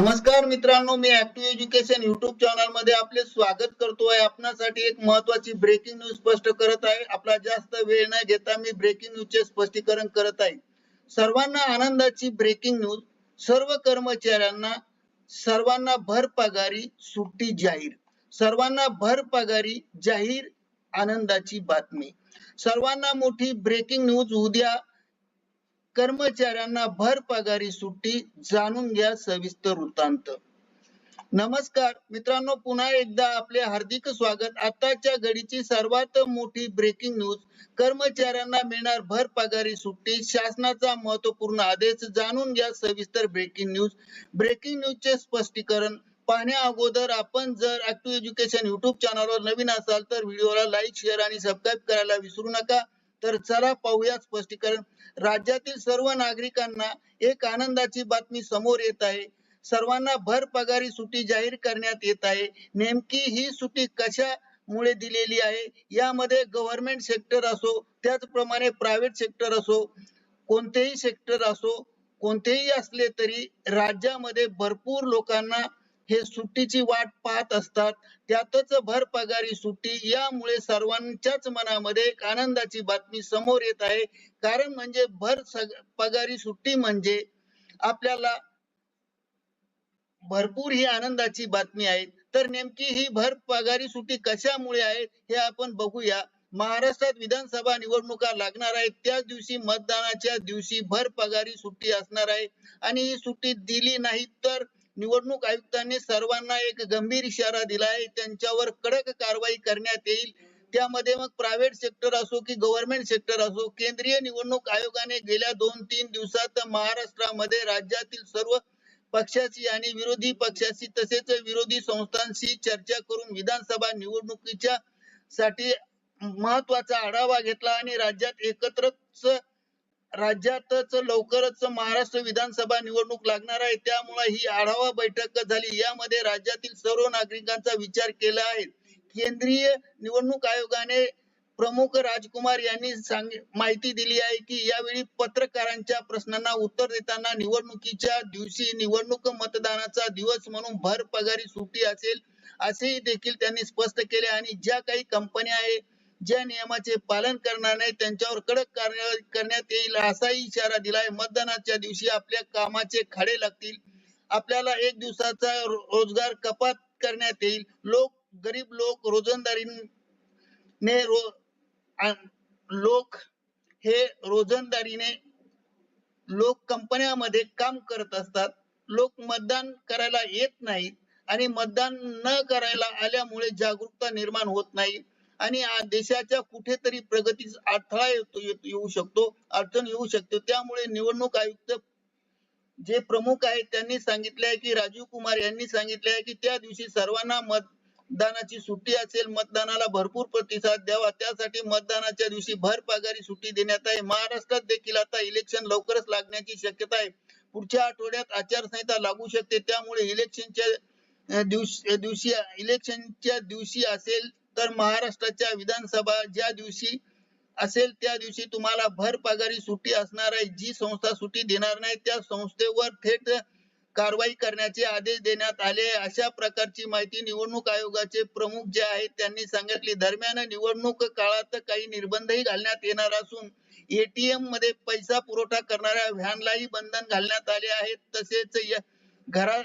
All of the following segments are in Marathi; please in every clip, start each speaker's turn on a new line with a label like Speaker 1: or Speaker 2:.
Speaker 1: नमस्कार मित्रांनो मी ऍक्टिव्ह एज्युकेशन युट्यूब चॅनलमध्ये आपले स्वागत करतोय. आपणासाठी एक महत्वाची ब्रेकिंग न्यूज स्पष्ट करत आहे. आपला जास्त वेळ न घेता मी ब्रेकिंग न्यूज चे स्पष्टीकरण करत आहे. सर्वांना आनंदाची ब्रेकिंग न्यूज सर्व कर्मचाऱ्यांना सर्वांना भर पगारी सुट्टी जाहीर. सर्वांना भर पगारी जाहीर आनंदाची बातमी. सर्वांना मोठी ब्रेकिंग न्यूज उद्या कर्मचाऱ्यांना भर पगारी सुट्टी जाणून घ्या सविस्तर वृत्तांत. नमस्कार मित्रांनो पुन्हा एकदा आपले हार्दिक स्वागत. आताच्या घडीची सर्वात मोठी ब्रेकिंग न्यूज कर्मचाऱ्यांना मिळणार भर पगारी सुट्टी शासनाचा महत्त्वपूर्ण आदेश जाणून घ्या सविस्तर ब्रेकिंग न्यूज ब्रेकिंग न्यूज चे स्पष्टीकरण पाहण्या अगोदर आपण जर ऍक्टिव्ह एज्युकेशन युट्यूब चॅनलवर नवीन असाल तर व्हिडिओला लाईक शेअर आणि सबस्क्राईब करायला विसरू नका. तर चला पाहूया स्पष्टीकरण. राज्यातील सर्व नागरिकांना एक आनंदाची बातमी समोर येत आहे. सर्वांना भर पगारी सुट्टी जाहीर करण्यात येत आहे. नेमकी ही सुट्टी कशामुळे दिलेली आहे? यामध्ये गव्हर्नमेंट सेक्टर असो त्याचप्रमाणे प्रायव्हेट सेक्टर असो कोणतेही सेक्टर असो कोणतेही असले तरी राज्यामध्ये भरपूर लोकांना हे सुट्टीची वाट पाहत असतात. त्यातच भर पगारी सुट्टी यामुळे सर्वांच्याच मनामध्ये एक आनंदाची बातमी समोर येत आहे. कारण म्हणजे भर सग- पगारी सुट्टी म्हणजे आपल्याला भरपूर ही आनंदाची बातमी आहे. तर नेमकी ही भर पगारी सुट्टी कशामुळे आहे हे आपण बघूया. महाराष्ट्रात विधानसभा निवडणुका लागणार आहेत. त्याच दिवशी मतदानाच्या दिवशी भर पगारी सुट्टी असणार आहे. आणि ही सुट्टी दिली नाही तर निवडणूक आयुक्तांनी सर्वांना एक गंभीर इशारा दिला आहे त्यांच्यावर कडक कारवाई करण्यात येईल. त्यामध्ये मग प्रायव्हेट सेक्टर असो की गव्हर्नमेंट सेक्टर असो केंद्रीय निवडणूक आयोगाने गेल्या दोन तीन दिवसात महाराष्ट्रामध्ये राज्यातील सर्व पक्षाशी आणि विरोधी पक्षाशी तसेच विरोधी संस्थांशी चर्चा करून विधानसभा निवडणुकीच्या साठी महत्त्वाचा आढावा घेतला आणि राज्यात एकत्रच राज्यातच लवकरच महाराष्ट्र विधानसभा निवडणूक लागणार आहे. त्यामुळे ही आढावा बैठक झाली. यामध्ये राज्यातील सर्व नागरिकांचा विचार केला आहे. केंद्रीय निवडणूक आयोगाने प्रमुख राजकुमार यांनी माहिती दिली आहे की यावेळी पत्रकारांच्या प्रश्नांना उत्तर देताना निवडणुकीच्या दिवशी निवडणूक मतदानाचा दिवस म्हणून भर पगारी सुट्टी असेल असेही देखील त्यांनी स्पष्ट केले. आणि ज्या काही कंपन्या आहे ज्या नियमाचे पालन करणार नाही त्यांच्यावर कडक कारवाई करण्यात येईल असाही इशारा दिलाय. मतदानाच्या दिवशी आपल्या कामाचे खाडे लागतील. आपल्याला एक दिवसाचा रोजगार कपात करण्यात येईल. लोक गरीब लोक रोजंदारीने रो लोक हे रोजंदारीने लोक कंपन्यामध्ये काम करत असतात. लोक मतदान करायला येत नाहीत आणि मतदान न करायला आल्यामुळे जागरूकता निर्माण होत नाही. आणि देशाच्या कुठेतरी प्रगतीस अडथळा येऊ शकतो अडचण येऊ शकते. त्यामुळे निवडणूक आयुक्त जे प्रमुख आहेत त्यांनी सांगितले आहे की राजीव कुमार यांनी सांगितले आहे की त्या दिवशी सर्वांना मतदानाची सुट्टी असेल मतदानाला भरपूर प्रतिसाद द्यावा. त्यासाठी मतदानाच्या दिवशी भर पगारी सुट्टी देण्यात आहे. महाराष्ट्रात देखील आता इलेक्शन लवकरच लागण्याची शक्यता आहे. पुढच्या आठवड्यात आचारसंहिता लागू शकते. त्यामुळे इलेक्शनच्या दिवशी दिवशी इलेक्शनच्या दिवशी असेल तर महाराष्ट्राच्या विधानसभा ज्या दिवशी असेल त्या दिवशी तुम्हाला भर पगारी सुट्टी असणार आहे. जी संस्था सुट्टी देणार नाही त्या संस्थेवर थेट कारवाई करण्याचे आदेश देण्यात आले अशा प्रकारची माहिती निवडणूक आयोगाचे प्रमुख जे आहेत त्यांनी सांगितली. दरम्यान निवडणूक काळात काही निर्बंधही घालण्यात येणार असून एटीएममध्ये पैसा पुरवठा करणाऱ्या व्हॅनलाही बंधन घालण्यात आले आहेत तसेच या घरा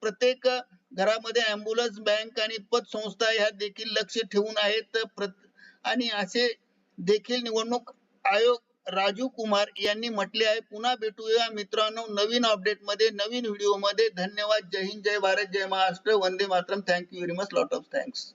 Speaker 1: प्रत्येक घरामध्ये अँब्युलन्स बँक आणि पतसंस्था ह्या देखील लक्ष ठेवून आहेत. आणि असे देखील निवडणूक आयोग राजू कुमार यांनी म्हटले आहे. पुन्हा भेटूया मित्रांनो नवीन अपडेटमध्ये नवीन व्हिडिओमध्ये. धन्यवाद. जय हिंद जय भारत जय Maharashtra. Vande Mataram. Thank you very much lot of thanks